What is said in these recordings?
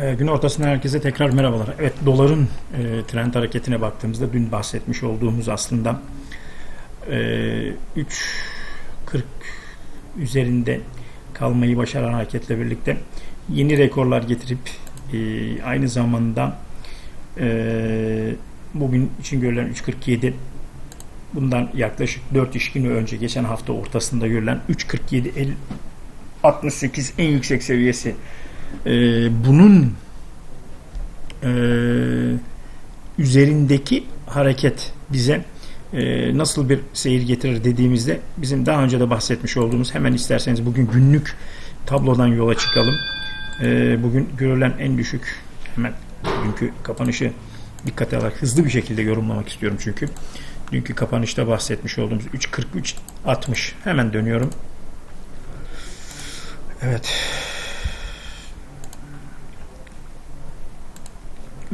E, gün ortasından herkese tekrar merhabalar. Evet doların e, trend hareketine baktığımızda dün bahsetmiş olduğumuz aslında e, 3.40 üzerinde kalmayı başaran hareketle birlikte yeni rekorlar getirip e, aynı zamanda e, bugün için görülen 3.47 bundan yaklaşık 4 iş günü önce geçen hafta ortasında görülen 3.47 el 68 en yüksek seviyesi e, bunun e, üzerindeki hareket bize e, nasıl bir seyir getirir dediğimizde bizim daha önce de bahsetmiş olduğumuz hemen isterseniz bugün günlük tablodan yola çıkalım. E, bugün görülen en düşük hemen dünkü kapanışı dikkate alarak hızlı bir şekilde yorumlamak istiyorum çünkü. Dünkü kapanışta bahsetmiş olduğumuz 3.43 60 hemen dönüyorum. Evet.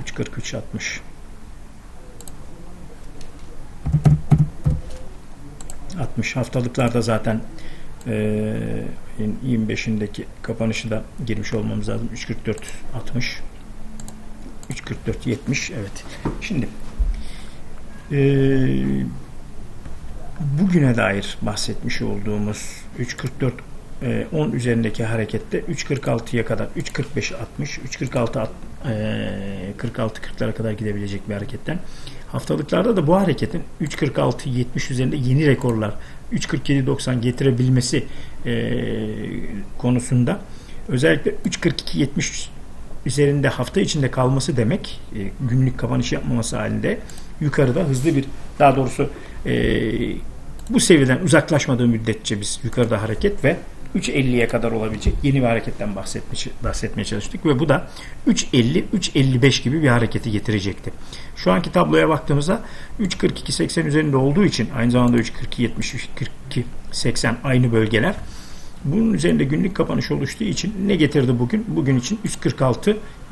3.43 60 60 haftalıklarda zaten e, 25'indeki kapanışı da girmiş olmamız lazım. 3.44 60 3.44 70 evet. Şimdi e, bugüne dair bahsetmiş olduğumuz 3.44 e, 10 üzerindeki harekette 3.46'ya kadar 3.45 60 3.46 e, 46 40'lara kadar gidebilecek bir hareketten. Haftalıklarda da bu hareketin 3.46 70 üzerinde yeni rekorlar 3.47 90 getirebilmesi e, konusunda özellikle 3.42 70 üzerinde hafta içinde kalması demek e, günlük kapanış yapmaması halinde yukarıda hızlı bir daha doğrusu e, bu seviyeden uzaklaşmadığı müddetçe biz yukarıda hareket ve 3.50'ye kadar olabilecek yeni bir hareketten bahsetmeye, çalıştık ve bu da 3.50-3.55 gibi bir hareketi getirecekti. Şu anki tabloya baktığımızda 3.42-80 üzerinde olduğu için aynı zamanda 3.42-72-80 aynı bölgeler. Bunun üzerinde günlük kapanış oluştuğu için ne getirdi bugün? Bugün için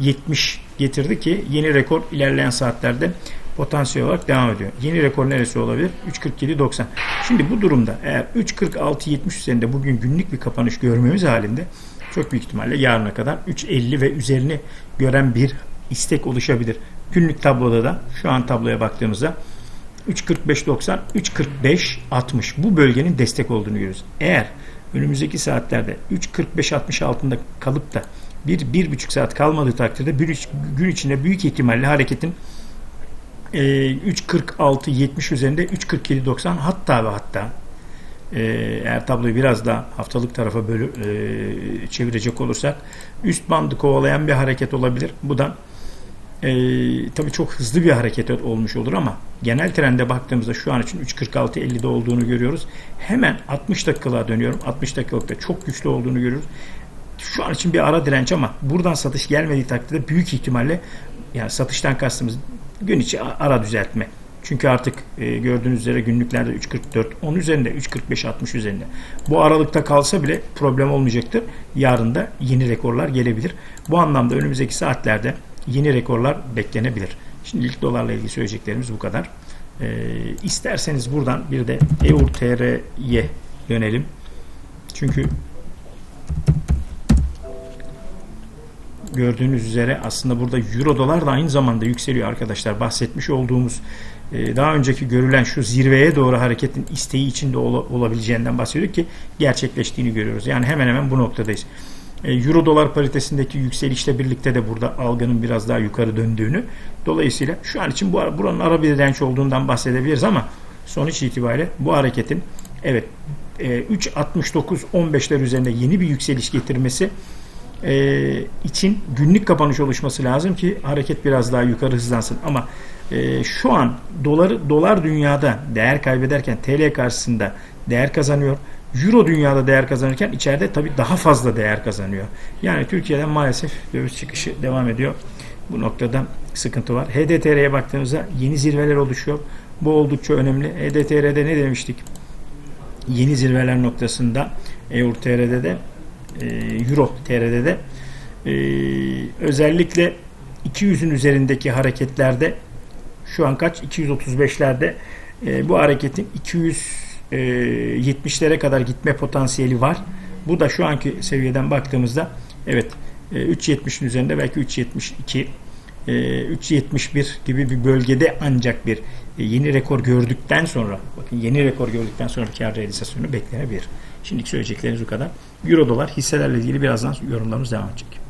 346-70 getirdi ki yeni rekor ilerleyen saatlerde potansiyel olarak devam ediyor. Yeni rekor neresi olabilir? 3.47.90. Şimdi bu durumda eğer 3.46.70 üzerinde bugün günlük bir kapanış görmemiz halinde çok büyük ihtimalle yarına kadar 3.50 ve üzerini gören bir istek oluşabilir. Günlük tabloda da şu an tabloya baktığımızda 3.45.90, 3.45.60 bu bölgenin destek olduğunu görüyoruz. Eğer önümüzdeki saatlerde 3.45-60 altında kalıp da bir, bir buçuk saat kalmadığı takdirde bir gün içinde büyük ihtimalle hareketin 3.46-70 ee, üzerinde 3.47-90 hatta ve hatta e, eğer tabloyu biraz da haftalık tarafa bölü, e, çevirecek olursak üst bandı kovalayan bir hareket olabilir. Bu da e, tabii çok hızlı bir hareket olmuş olur ama genel trende baktığımızda şu an için 3.46-50'de olduğunu görüyoruz. Hemen 60 dakikalığa dönüyorum. 60 dakikalıkta çok güçlü olduğunu görüyoruz. Şu an için bir ara direnç ama buradan satış gelmediği takdirde büyük ihtimalle yani satıştan kastımız gün içi ara düzeltme. Çünkü artık e, gördüğünüz üzere günlüklerde 3.44, 10 üzerinde, 3.45, 60 üzerinde. Bu aralıkta kalsa bile problem olmayacaktır. Yarın da yeni rekorlar gelebilir. Bu anlamda önümüzdeki saatlerde yeni rekorlar beklenebilir. Şimdilik dolarla ilgili söyleyeceklerimiz bu kadar. E, isterseniz buradan bir de EUR-TR'ye dönelim. Çünkü gördüğünüz üzere aslında burada euro dolar da aynı zamanda yükseliyor arkadaşlar. Bahsetmiş olduğumuz e, daha önceki görülen şu zirveye doğru hareketin isteği içinde olabileceğinden bahsediyorduk ki gerçekleştiğini görüyoruz. Yani hemen hemen bu noktadayız. E, euro dolar paritesindeki yükselişle birlikte de burada algının biraz daha yukarı döndüğünü dolayısıyla şu an için bu buranın ara bir direnç olduğundan bahsedebiliriz ama sonuç itibariyle bu hareketin evet 3.69-15'ler e, üzerinde yeni bir yükseliş getirmesi e, için günlük kapanış oluşması lazım ki hareket biraz daha yukarı hızlansın. Ama e, şu an dolar dolar dünyada değer kaybederken TL karşısında değer kazanıyor. Euro dünyada değer kazanırken içeride tabi daha fazla değer kazanıyor. Yani Türkiye'den maalesef döviz çıkışı devam ediyor. Bu noktada sıkıntı var. HDTR'ye baktığımızda yeni zirveler oluşuyor. Bu oldukça önemli. HDTR'de ne demiştik? Yeni zirveler noktasında EUR-TR'de de e, Euro TRD'de e, özellikle 200'ün üzerindeki hareketlerde şu an kaç? 235'lerde e, bu hareketin 270'lere e, kadar gitme potansiyeli var. Bu da şu anki seviyeden baktığımızda evet e, 3.70'in üzerinde belki 3.72 e, 3.71 gibi bir bölgede ancak bir e, yeni rekor gördükten sonra bakın yeni rekor gördükten sonra kar realizasyonu beklenebilir. Şimdilik söyleyecekleriniz bu kadar. Euro dolar hisselerle ilgili birazdan yorumlarımız devam edecek.